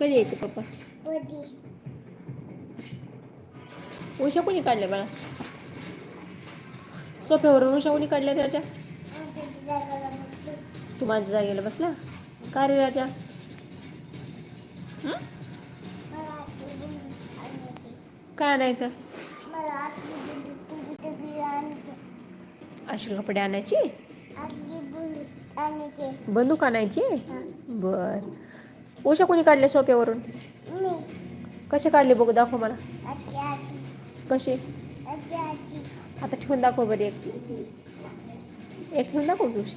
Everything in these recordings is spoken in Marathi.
कधी यायचे पप्पा उषा कोणी काढल्या बाळा सोफ्यावरून उषा कोणी काढल्या राजा. तू माझ्या जागेला बसला का रे राजा हं? काय आणायचं. अशी कपडे आणायची. बंदूक आणायची. बर उषा कोणी काढले सोफ्यावरून मी. कसे काढले बघू दाखव मला. कसे? आता ठेवून दाखव बरं एक. एक ठेवून दाखव तुझे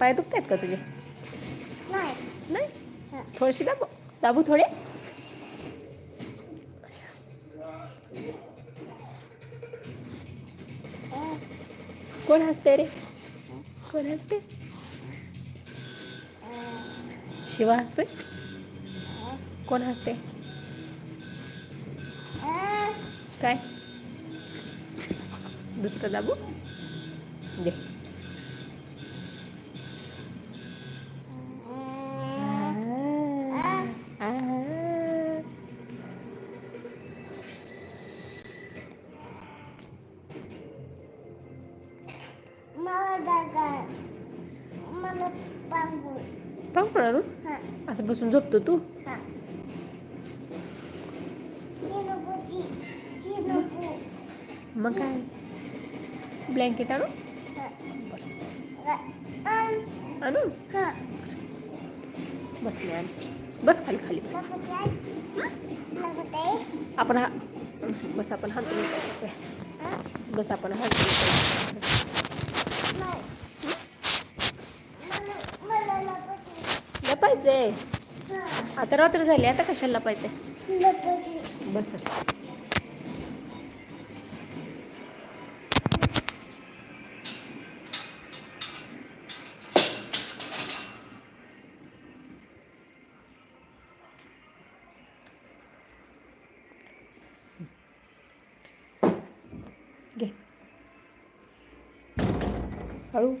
पाय दुखतायत का तुझे? नाही. नाही. थोडेसे दाबू दाबू थोडे. कोण हसते रे? कोण हसते शिवा हसतोय अं, कोण हसते अं. काय दुसरं दाबू दे आ. मला दादा मला पांघरूण पाहू कोणाला हा असं बसून झोपतो तू हा ही नको ती ही नको मग काय ब्लँकेट आणू हा रा- आण. आणू हा बसले आण बस खाली खाली बस नको ते आण. नको ते. आपण हा बस आपण हात हा? बस आपण हात नाही. मला- मला नको ते. लपायचंय आता रात्र झाली आता कशाला लपायचंय बस घे. हळू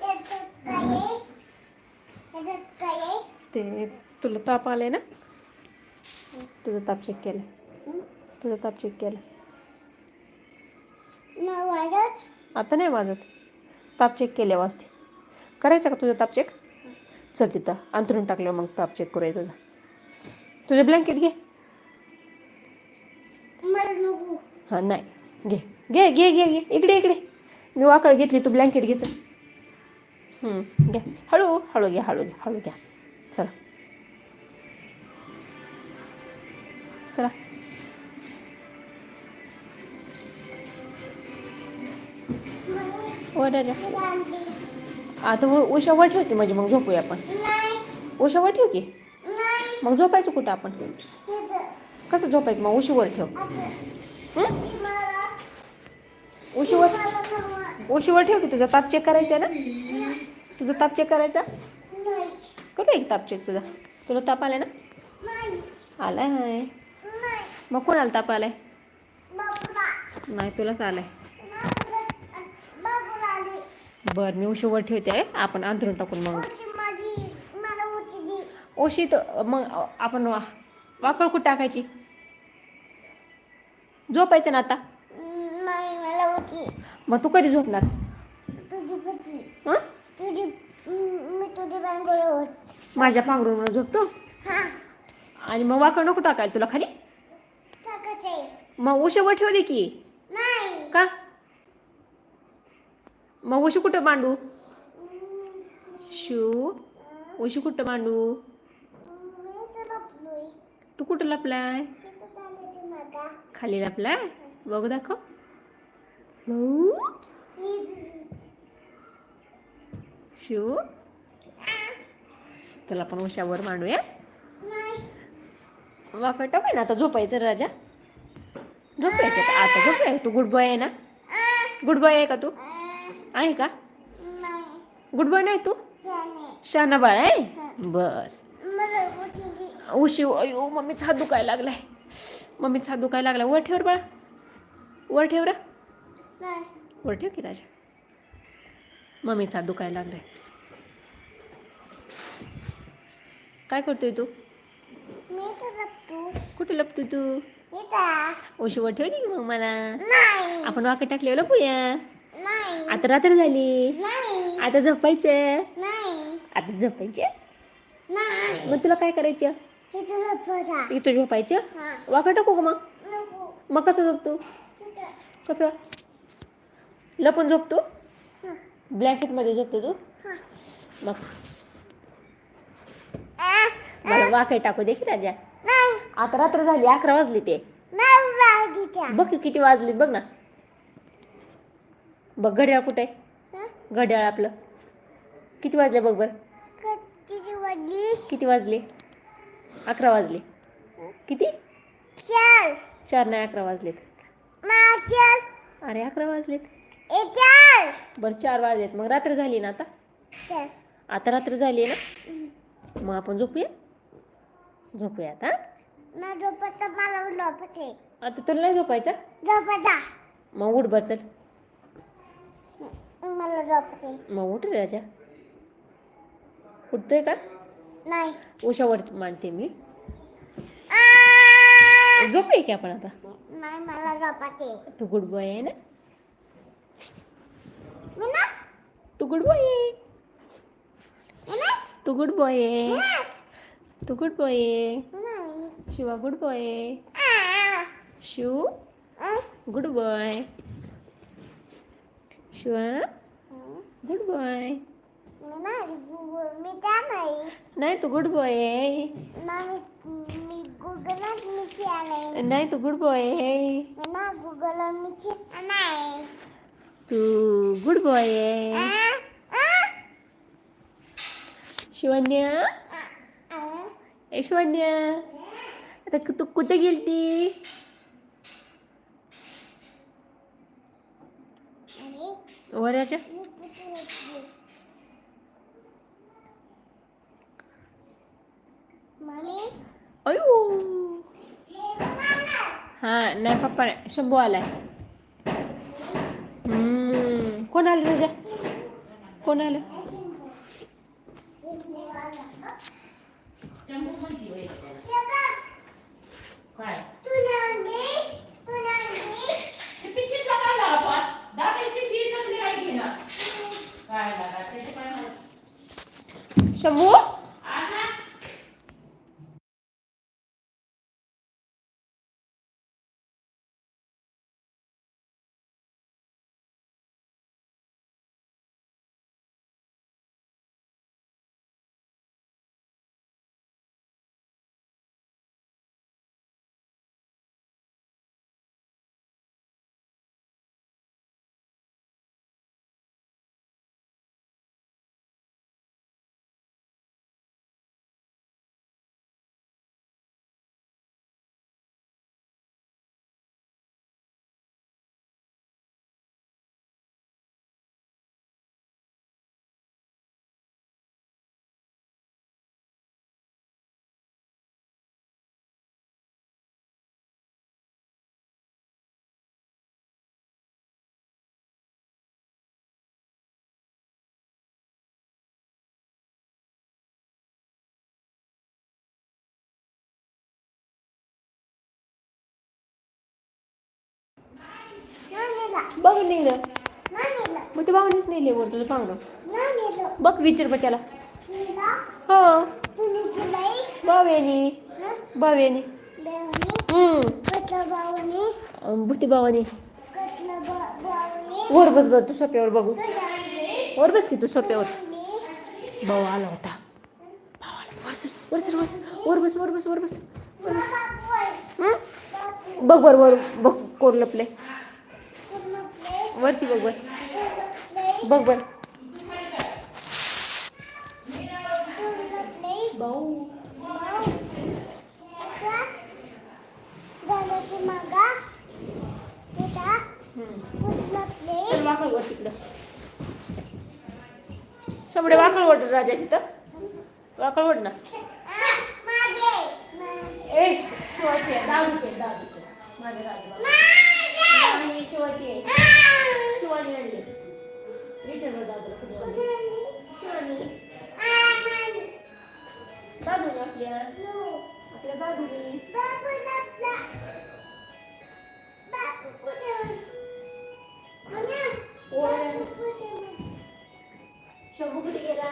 याच्यात काय आहे? याच्यात काय आहे? ते तुला ताप आलाय ना? तुझा ताप चेक केला? तुझा ताप चेक केला? आता नाही वाजत. ताप चेक केल्या वाजते. करायचा का तुझा ताप चेक चल तिथं. अंतरून टाकल्यावर मग ताप चेक करूया तुझा. तुझं ब्लँकेट घे. हां नाही. घे. घे घे घे घे. इकडे इकडे. मी वाकळ घेतली तू ब्लँकेट घे घ्या हळू हळू घ्या हळू घ्या हळू घ्या चला. चला. आता उ- उशा वर ठेवते म्हणजे मग झोपूया आपण. उशावर उशा वर ठेव की. मग झोपायचं कुठं आपण? कसं झोपायचं? मग उशीवर ठेव. उशीवर उशीवर ठेव की तुझा ताप चेक करायचा आहे ना? तुझा ताप चेक करायचा? करू एक ताप चेक तुझा. तुला ताप आलाय ना. आलाय नाही. मग कोणाला ताप आलाय. नाही तुलाच आलाय. बरं मी उशीवर ठेवते आहे आपण अंतरून टाकून मग. ओशीत मग आपण वाकळ कुठं टाकायची? झोपायचं ना आता? मग तू कधी झोपणार? माझ्या पांघरूण झोपतो आणि मग वाकळ नको टाकायला तुला खाली. मग उशीवर ठेव दे की. नाही. का? मग उशी कुठं मांडू? शू उशी कुठं मांडू. तू कुठं लपलाय. खाली लपलाय? बघू दाखव. शिव त्याला आपण उशावर मांडूया. वाकड टाकूया ना आता झोपायचं राजा. झोपायचं आता आता झोपूया तू गुड बॉय आहे ना? गुड बॉय आहे का तू? आहे का? गुड बॉय नाही तू. शहाणा बाळ आहे? बर. उशी अयो मम्मीचा हात दुखायला लागलाय. मम्मीचा हात दुखायला लागलाय. वर ठेव बाळा. वर ठेव रे. नाही. वर ठेव की राजा. मम्मीचा हात दुखायला लागलाय. काय करतोय तू? लपतो. कुठे लपतोय तू? ओशीवर ठेवली मग मला? नाही. आपण वाकड टाकले लपूया नाही. आता रात्र झाली. नाही. आता झोपायचं नाही. आता झोपायचं नाही. मग तुला काय करायचं? इथं झोपायचं? वाकड टाकू का मग? मग कसं झोपतो? कसं? लपून झोपतो? ब्लँकेटमध्ये झोपतो तू? मग वाकड टाकू दे की राजा? नाही. आता रात्र झाली अकरा वाजले ते. बघ की किती वाजले बघ ना. बघ घड्याळ कुठे? हं? घड्याळ आपलं. किती वाजले बघ बरं? किती वाजले? अकरा वाजले. किती? चल चार नाही अकरा वाजलेत. अरे अकरा वाजलेत? बरं चार वाजलेत. मग रात्र झाली ना आता? आता रात्र झाली ना? मग आपण झोपूया? झोपूया आता ना झोपता मला झोपते आता तुला नाही झोपायचं? मग उठ बचल मला झोपते मग उठ राजा. उठतोय का? नाही. उशावर मांडते मी! झोपूया की आपण आता? नाही मला झोपते तू गुड बॉय आहे ना? तू गुड बॉय आहे. तू गुड बॉय आहे. तू गुड बॉय आहे शिवा गुड बॉय आहे! Shiv! Good boy Shiva? Good boy नाही तू गुड बॉय आहे नाही तू गुड बॉय आहे तू गुड बॉय आहे! शिवन्या! ए शिवन्या आता कु- तू कुठे गेलती आणि वराच्या मी कुठे होती? मम्मी अयो हा नाही पप्पा नाही शंभू आलाय हम्म, कोण आलं राजा कोण आलं तू नाही तू नाही शंभू? नानीला बघ नेलं मग ते भावनेच नेले वर तुला पाहुणं बघ विचार बघ त्याला. हो. तुलाई भावेनी. हं? भूती भावानी. वर बस बर तू सोप्यावर बघू. वर बस की तू सोप्यावर. भाऊ आला होता. वर सर वर सर वर बस वर बस वर बस. बघ वर वर. बघ कोर लपले वरती बघ प्ले बघ बर वर तिकडं. शंभरे वाकळ वड राजा तिथं. वाकळ वड ना. ए दादूचे माझ्या दादूला शंभू कुठे गेला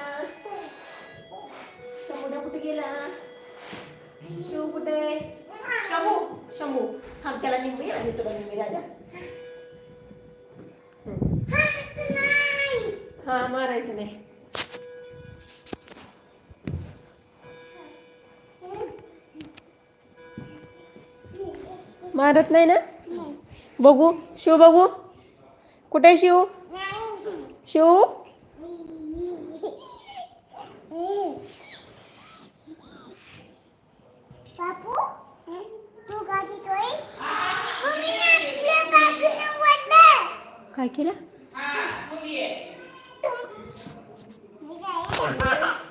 शंभूला कुठे गेला शिव कुठे शंभू शंभू त्याला निम्मी आणि तुला निम्मी राजा. हा मारायचं नाही. मारत नाही ना? बघू शिव बघू. कुठे आहे शिव? शिव? बापू? काय केलं?